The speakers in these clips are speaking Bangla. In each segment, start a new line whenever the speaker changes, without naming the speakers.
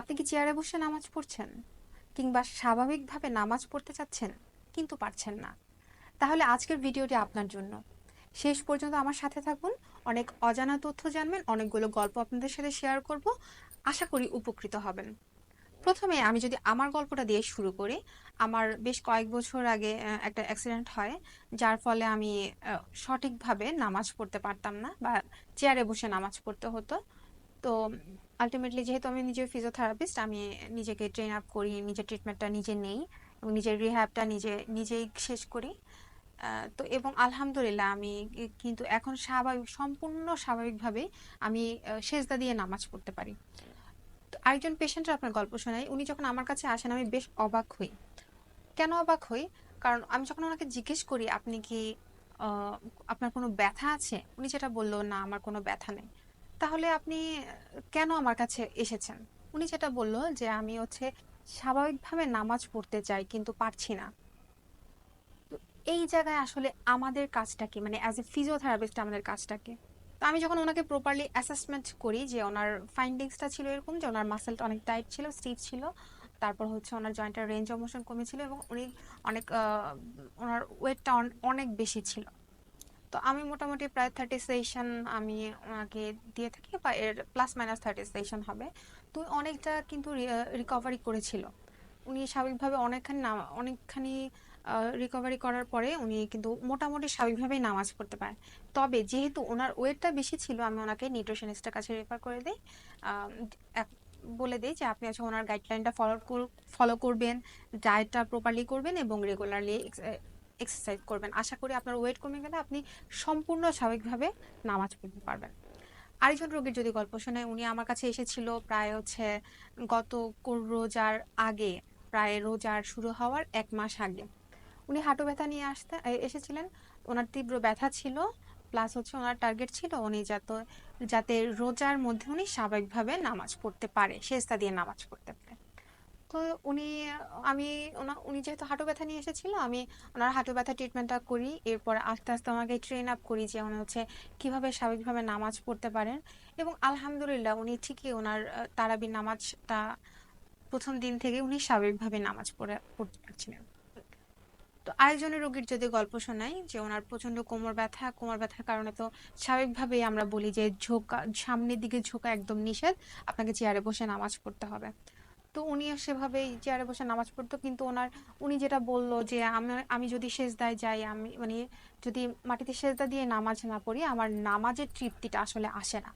আপনি কি চেয়ারে বসে নামাজ পড়ছেন? কিংবা স্বাভাবিকভাবে নামাজ পড়তে চাচ্ছেন, কিন্তু পারছেন না। তাহলে আজকের ভিডিওটি আপনার জন্য। শেষ পর্যন্ত আমার সাথে থাকুন, অনেক অজানা তথ্য জানবেন, অনেকগুলো গল্প আপনাদের সাথে শেয়ার করব। আশা করি উপকৃত হবেন। প্রথমে আমি যদি আমার গল্পটা দিয়ে শুরু করি, আমার বেশ কয়েক বছর আগে একটা অ্যাক্সিডেন্ট হয়, যার ফলে আমি সঠিকভাবে নামাজ পড়তে পারতাম না, বা চেয়ারে বসে নামাজ পড়তে হতো। তো আলটিমেটলি যেহেতু আমি নিজে ফিজিওথেরাপিস্ট আমি নিজেকে ট্রেন আপ করি, নিজের ট্রিটমেন্টটা নিজে নেই এবং নিজের রিহ্যাবটা নিজে, নিজেই শেষ করি। তো এবং আলহামদুলিল্লাহ আমি কিন্তু এখন স্বাভাবিক, সম্পূর্ণ স্বাভাবিকভাবে আমি সেজদা দিয়ে নামাজ পড়তে পারি। আরেকজন পেশেন্টের আপনার গল্প শোনাই। উনি যখন আমার কাছে আসেন, আমি বেশ অবাক হই। কেন অবাক হই? কারণ আমি যখন ওনাকে জিজ্ঞেস করি, আপনি কি আপনার কোনো ব্যথা আছে? উনি যেটা বলল, না, আমার কোনো ব্যথা নেই। তাহলে আপনি কেন আমার কাছে এসেছেন? উনি যেটা বলল যে আমি হচ্ছে স্বাভাবিকভাবে নামাজ পড়তে চাই কিন্তু পারছি না। এই জায়গায় আসলে আমাদের কাজটা কি? মানে অ্যাজ এ ফিজিওথেরাপিস্ট আমাদের কাজটা কি? তো আমি যখন ওনাকে প্রপারলি অ্যাসেসমেন্ট করি যে ওনার ফাইন্ডিংসটা ছিল এরকম যে ওনার মাসেলটা অনেক টাইট ছিল স্টিফ ছিল, তারপর হচ্ছে ওনার জয়েন্টের রেঞ্জ অফ মোশন কমেছিল এবং উনি অনেক ওনার ওয়েটটা অনেক বেশি ছিল। তো আমি মোটামুটি প্রায় থার্টি সেশন আমি ওনাকে দিয়ে থাকি বা এর প্লাস মাইনাস থার্টি সেশন হবে। তো অনেকটা কিন্তু রিকভারি করেছিল। উনি স্বাভাবিকভাবে অনেকখানি নাম, অনেকখানি রিকভারি করার পরে উনি কিন্তু মোটামুটি স্বাভাবিকভাবেই নামাজ পড়তে পারেন। তবে যেহেতু ওনার ওয়েটটা বেশি ছিল, আমি ওনাকে নিউট্রিশনিস্টের কাছে রেফার করে দিই। বলে দিই যে আপনি হচ্ছে ওনার গাইডলাইনটা ফলো ফলো করবেন ডায়েটটা প্রপারলি করবেন এবং রেগুলারলি এক্সারসাইজ করবেন। আশা করি আপনার ওয়েট কমে গেলে আপনি সম্পূর্ণ স্বাভাবিকভাবে নামাজ পড়তে পারবেন। আরেকজন রোগীর যদি গল্প শোনায়, উনি আমার কাছে এসেছিল প্রায় হচ্ছে গত রোজার আগে, প্রায় রোজার শুরু হওয়ার এক মাস আগে। উনি হাঁটু ব্যথা নিয়ে আসতে এসেছিলেন। ওনার তীব্র ব্যথা ছিল প্লাস হচ্ছে ওনার টার্গেট ছিল উনি যাতে যাতে রোজার মধ্যে উনি স্বাভাবিকভাবে নামাজ পড়তে পারে, সেজদা দিয়ে নামাজ পড়তে পারে। তো উনি, আমি উনি যেহেতু হাঁটু ব্যথা নিয়ে এসেছিল, আমি ওনার হাঁটু ব্যথা ট্রিটমেন্টটা করি। এরপর আস্তে আস্তে ওনাকে ট্রেন আপ করি যে উনি হচ্ছে কীভাবে স্বাভাবিকভাবে নামাজ পড়তে পারেন। এবং আলহামদুলিল্লাহ উনি ঠিকই ওনার তারাবি নামাজটা প্রথম দিন থেকে উনি স্বাভাবিকভাবে নামাজ পড়ে, পড়তে পারছিলেন। তো আরেকজনের রোগীর যদি গল্প শোনাই যে ওনার প্রচণ্ড কোমর ব্যথা, কোমর ব্যথার কারণে তো স্বাভাবিকভাবেই আমরা বলি যে ঝোঁকা, সামনের দিকে ঝোঁকা একদম নিষেধ, আপনাকে চেয়ারে বসে নামাজ পড়তে হবে। তো উনিও সেভাবেই চেয়ারে বসে নামাজ পড়তো, কিন্তু ওনার, উনি যেটা বলল যে আমি আমি যদি সেজদায় যাই, আমি মানে যদি মাটিতে সেজদা দিয়ে নামাজ না পড়ি, আমার নামাজের তৃপ্তিটা আসলে আসে না।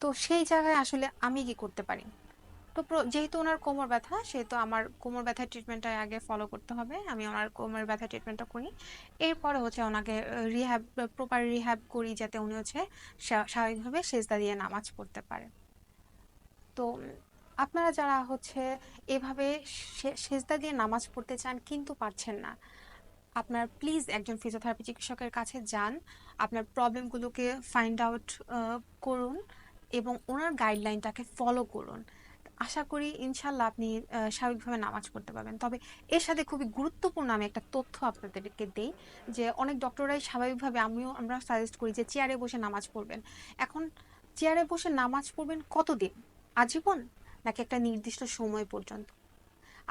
তো সেই জায়গায় আসলে আমি কি করতে পারি? তো যেহেতু ওনার কোমর ব্যথা, সেহেতু আমার কোমর ব্যথার ট্রিটমেন্টটা আগে ফলো করতে হবে। আমি ওনার কোমর ব্যথা ট্রিটমেন্টটা করি। এরপরে হচ্ছে ওনাকে রিহ্যাব প্রপার রিহ্যাব করি যাতে উনি হচ্ছে স্বা- স্বাভাবিকভাবে সেজদা দিয়ে নামাজ পড়তে পারে। তো আপনারা যারা হচ্ছে এভাবে সেজদা দিয়ে নামাজ পড়তে চান কিন্তু পারছেন না, আপনার প্লিজ একজন ফিজিওথেরাপি চিকিৎসকের কাছে যান, আপনার প্রবলেমগুলোকে ফাইন্ড আউট করুন এবং ওনার গাইডলাইনটাকে ফলো করুন। আশা করি ইনশাল্লাহ আপনি স্বাভাবিকভাবে নামাজ পড়তে পারবেন। তবে এর সাথে খুবই গুরুত্বপূর্ণ আমি একটা তথ্য আপনাদেরকে দেই যে অনেক ডক্টররাই স্বাভাবিকভাবে আমিও আমরা সাজেস্ট করি যে চেয়ারে বসে নামাজ পড়বেন। এখন চেয়ারে বসে নামাজ পড়বেন কতদিন? আজীবন? নাকি একটা নির্দিষ্ট সময় পর্যন্ত?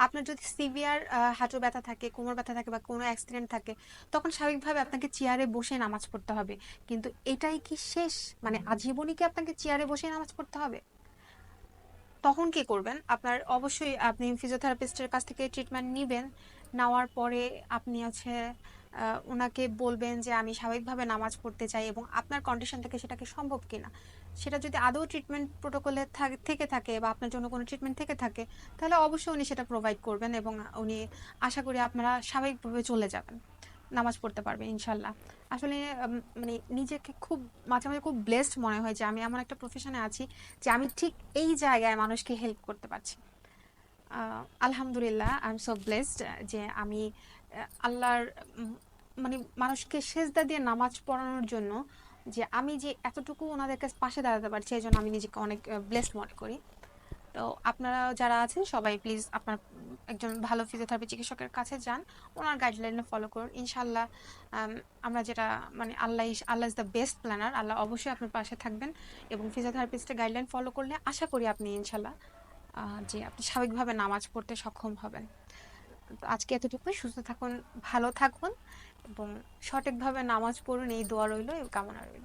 আপনার যদি সিভিয়ার হাঁটু ব্যথা থাকে, কোমর ব্যথা থাকে বা কোনো অ্যাক্সিডেন্ট থাকে, তখন স্বাভাবিকভাবে আপনাকে চেয়ারে বসে নামাজ পড়তে হবে। কিন্তু এটাই কি শেষ? মানে আজীবনই কি আপনাকে চেয়ারে বসে নামাজ পড়তে হবে? তখন কি করবেন? আপনার অবশ্যই আপনি ফিজিওথেরাপিস্টের কাছ থেকে ট্রিটমেন্ট নেবেন। নেওয়ার পরে আপনি হচ্ছে ওনাকে বলবেন যে, আমি স্বাভাবিকভাবে নামাজ পড়তে চাই এবং আপনার কন্ডিশন থেকে সেটাকে সম্ভব কিনা? সেটা যদি আদৌ ট্রিটমেন্ট প্রোটোকলে থেকে, থাকে বা আপনার জন্য কোনো ট্রিটমেন্ট থেকে থাকে, তাহলে অবশ্যই উনি সেটা প্রোভাইড করবেন এবং উনি আশা করি আপনারা স্বাভাবিকভাবে চলে যাবেন। নামাজ পড়তে পারবে, ইনশাল্লাহ। আসলে মানে নিজেকে খুব, মাঝে মাঝে খুব ব্লেসড মনে হয় যে আমি এমন একটা প্রফেশনে আছি যে আমি ঠিক এই জায়গায় মানুষকে হেল্প করতে পারছি। আলহামদুলিল্লাহ আই এম সো ব্লেসড যে আমি আল্লাহর মানে মানুষকে সেজদা দিয়ে নামাজ পড়ানোর জন্য যে আমি যে এতটুকু ওনাদের কাছে পাশে দাঁড়াতে পারছি, এই জন্য আমি নিজেকে অনেক ব্লেসড মনে করি। তো আপনারা যারা আছেন, সবাই প্লিজ আপনার একজন ভালো ফিজিওথেরাপি চিকিৎসকের কাছে যান। ওনার গাইডলাইনে ফলো করুন। ইনশাল্লাহ আমরা যেটা মানে আল্লাহ আল্লাহ ইজ দ্য বেস্ট প্ল্যানার আল্লাহ অবশ্যই আপনার পাশে থাকবেন এবং ফিজিওথেরাপিস্টের গাইডলাইন ফলো করলে আশা করি আপনি ইনশাল্লাহ যে আপনি স্বাভাবিকভাবে নামাজ পড়তে সক্ষম হবেন। আজকে এতটুকু সুস্থ থাকুন, ভালো থাকুন এবং সঠিকভাবে নামাজ পড়ুন, এই দোয়া রইল কামনা রইল।